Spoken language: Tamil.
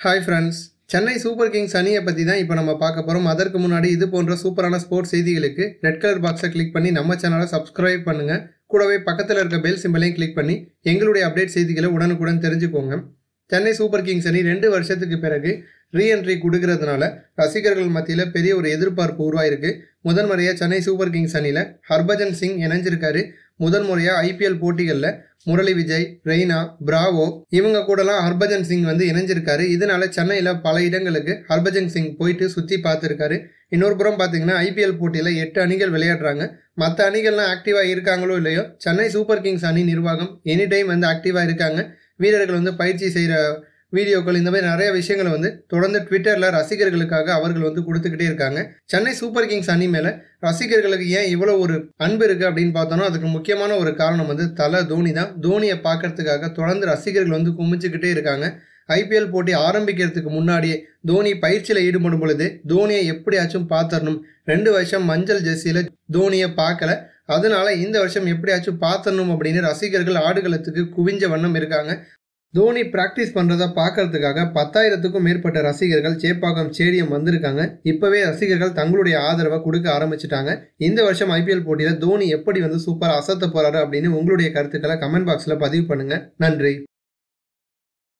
Hi friends Chennai super kings அணியை பற்றி தான் இப்போ நம்ம பார்க்க போகிறோம் அதற்கு முன்னாடி இது போன்ற சூப்பரான ஸ்போர்ட்ஸ் செய்திகளுக்கு ரெட் கலர் பாக்ஸை கிளிக் பண்ணி நம்ம சேனலை சப்ஸ்கிரைப் பண்ணுங்கள் கூடவே பக்கத்தில் இருக்க பெல் சிம்பிளையும் கிளிக் பண்ணி எங்களுடைய அப்டேட் செய்திகளை உடனுக்குடன் தெரிஞ்சுக்கோங்க. சென்னை சூப்பர் கிங்ஸ் அணி ரெண்டு வருஷத்துக்கு பிறகு ரீஎன்ட்ரி கொடுக்கறதுனால ரசிகர்கள் மத்தியில் பெரிய ஒரு எதிர்பார்ப்பு உருவாயிருக்கு. முதன்முறையாக சென்னை சூப்பர் கிங்ஸ் அணியில் ஹர்பஜன் சிங் இணைஞ்சிருக்காரு. முதல் முறையாக ஐபிஎல் போட்டிகளில் முரளி விஜய் ரெய்னா பிராவோ இவங்க கூடலாம் ஹர்பஜன் சிங் வந்து இணைஞ்சிருக்காரு. இதனால சென்னையில் பல இடங்களுக்கு ஹர்பஜன் சிங் போயிட்டு சுற்றி பார்த்துருக்காரு. இன்னொரு புறம் பார்த்தீங்கன்னா ஐபிஎல் போட்டியில் எட்டு அணிகள் விளையாடுறாங்க. மற்ற அணிகள்லாம் ஆக்டிவாக இருக்காங்களோ இல்லையோ சென்னை சூப்பர் கிங்ஸ் அணி நிர்வாகம் எனி டைம் வந்து ஆக்டிவாக இருக்காங்க. வீரர்கள் வந்து பயிற்சி செய்கிற வீடியோக்கள் இந்த மாதிரி நிறைய விஷயங்களை வந்து தொடர்ந்து ட்விட்டரில் ரசிகர்களுக்காக அவர்கள் வந்து கொடுத்துக்கிட்டே இருக்காங்க. சென்னை சூப்பர் கிங்ஸ் அணி மேலே ரசிகர்களுக்கு ஏன் இவ்வளோ ஒரு அன்பு இருக்குது அப்படின்னு பார்த்தோம்னா அதுக்கு முக்கியமான ஒரு காரணம் வந்து தலை தோனி தான். தோனியை பார்க்கறதுக்காக தொடர்ந்து ரசிகர்கள் வந்து குமிச்சுக்கிட்டே இருக்காங்க. ஐபிஎல் போட்டி ஆரம்பிக்கிறதுக்கு முன்னாடியே தோனி பயிற்சியில் ஈடுபடும் பொழுது தோனியை எப்படியாச்சும் பார்த்துடணும். ரெண்டு வருஷம் மஞ்சள் ஜெர்சியில் தோனியை பார்க்கல. அதனால இந்த வருஷம் எப்படியாச்சும் பார்த்தரணும் அப்படின்னு ரசிகர்கள் ஆடுகளத்துக்கு குவிஞ்ச வண்ணம் இருக்காங்க. தோனி பிராக்டிஸ் பண்ணுறத பார்க்கறதுக்காக பத்தாயிரத்துக்கும் மேற்பட்ட ரசிகர்கள் சேப்பாக்கம் ஸ்டேடியம் வந்திருக்காங்க. இப்போவே ரசிகர்கள் தங்களுடைய ஆதரவை கொடுக்க ஆரம்பிச்சிட்டாங்க. இந்த வருஷம் ஐபிஎல் போட்டியில் தோனி எப்படி வந்து சூப்பர் அசத்த போகிறாரு அப்படின்னு உங்களுடைய கருத்துக்களை கமெண்ட் பாக்ஸில் பதிவு பண்ணுங்கள் நன்றி.